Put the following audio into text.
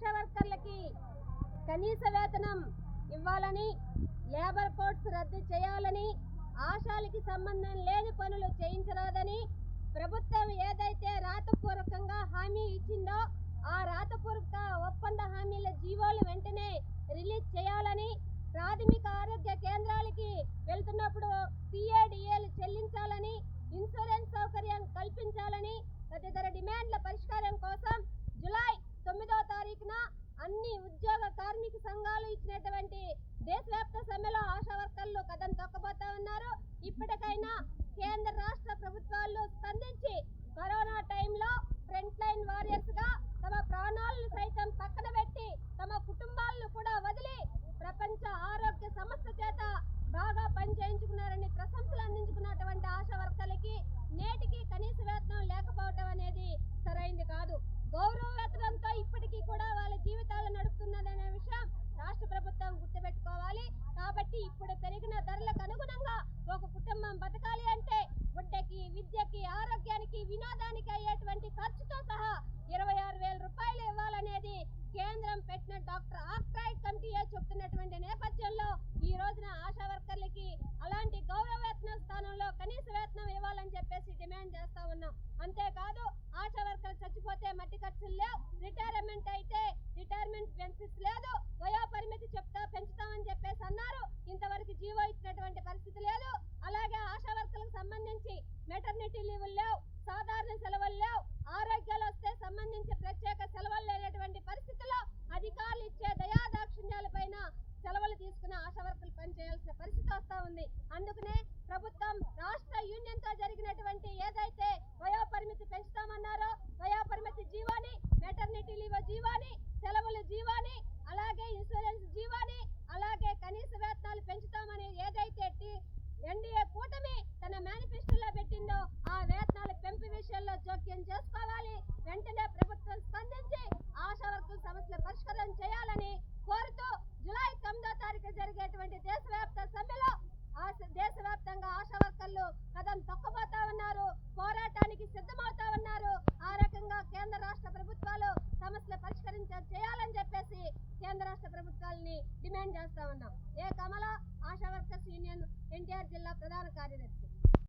ఆశా వర్కర్లకి కనీస వేతనం ఇవ్వాలని లేబర్ కోడ్స్ రద్దు చేయాలని ఆశాలకి సంబంధం లేని పనులు చేయించరాదని ప్రభుత్వం ఏదైతే రాతపూర్వకంగా హామీ ఇచ్చిందో ఆ రాతపూర్వక ఒప్పంద హామీల జీవోలు వెంటనే రిలీజ్ చేయాలని ప్రాథమిక ఆరోగ్య కేంద్రాలకి వెళ్తున్నప్పుడు పిఏడిఏలు చెల్లించాలని ఇన్సూరెన్స్ సౌకర్యం కల్పించాలని తదితర డిమాండ్ల పరిష్కారం కోసం సంఘాలు దేశవ్యాప్త సమ్మెలో ఆశా వర్కర్లు కథం తొక్కబోతా ఉన్నారు. ఇప్పటికైనా కేంద్ర రాష్ట్ర ప్రభుత్వాలు స్పందించి కరోనా టైంలో ఫ్రంట్ లైన్ వారియర్స్గా తమ ఇప్పుడు పెరిగిన ధరలకు అనుగుణంగా ఒక కుటుంబం బతకాలి అంటే గుడ్డకి విద్యకి ఆరోగ్యానికి వినోదానికి అయ్యేటువంటి ఖర్చుతో సహా ఇరవై ఆరు వేల రూపాయలు ఇవ్వాలనేది కేంద్రం పెట్టిన డాక్టర్ ఆక్ట్రాయిడ్ కమిటీయే చెప్తున్నటువంటి నేపథ్యంలో ఈ రోజున ఆశా వర్కర్లకి అలాంటి గౌరవ వేతన స్థానంలో కనీస వేతనం ఇవ్వాలని మెటర్నిటీ లీవులు లేవు సాధారణ సెలవులు లేవు ఆరోగ్యాలు వస్తే సంబంధించి ప్రత్యేక సెలవులు లేనటువంటి పరిస్థితుల్లో అధికారులు ఇచ్చే దయాదాక్షిణ్యాలపైన సెలవులు తీసుకున్న ఆశా వర్కులు పనిచేయాల్సిన పరిస్థితి వస్తా ఉంది. అందుకనే ప్రభుత్వం రాష్ట్ర యూనియన్తో జరిగినటువంటి ఏదైతే వయోపరిమితి పెంచుతామన్నారో వయోపరిమితి జీవాని మెటర్నిటీ లీవ్ జీవాని సెలవుల జీవాని అలాగే ఇన్సూరెన్స్ జీవాని అలాగే కనీస వేతనాలు పెంచుతామని ఏదైతే టి- ఎన్డీఏ కూటమి తన మేనిఫెస్టోలో పెట్టిందో ఆ వేతనాల పెంపు విషయంలో జోక్యం చేసుకోవాలి వెంటనే ప్రభుత్వం స్పందించి ఆశా వర్కుల సమస్యల పరిష్కారం చేయాలని కోరుతూ జులై తొమ్మిదో తారీఖు జరిగేటువంటి దేశవ్యాప్త సమ్మెలో ఆశ- దేశవ్యాప్తంగా ఆశా వర్కర్లు కథం తొక్కబోతా ఉన్నారు పోరాటానికి సిద్ధమవుతా ఉన్నారు ఆ రకంగా కేంద్ర రాష్ట్ర ప్రభుత్వాలు సమస్యలు పరిష్కరించ చేయాలని చెప్పేసి కేంద్ర రాష్ట్ర ప్రభుత్వాలని డిమాండ్ చేస్తా ఉన్నాం. ఏ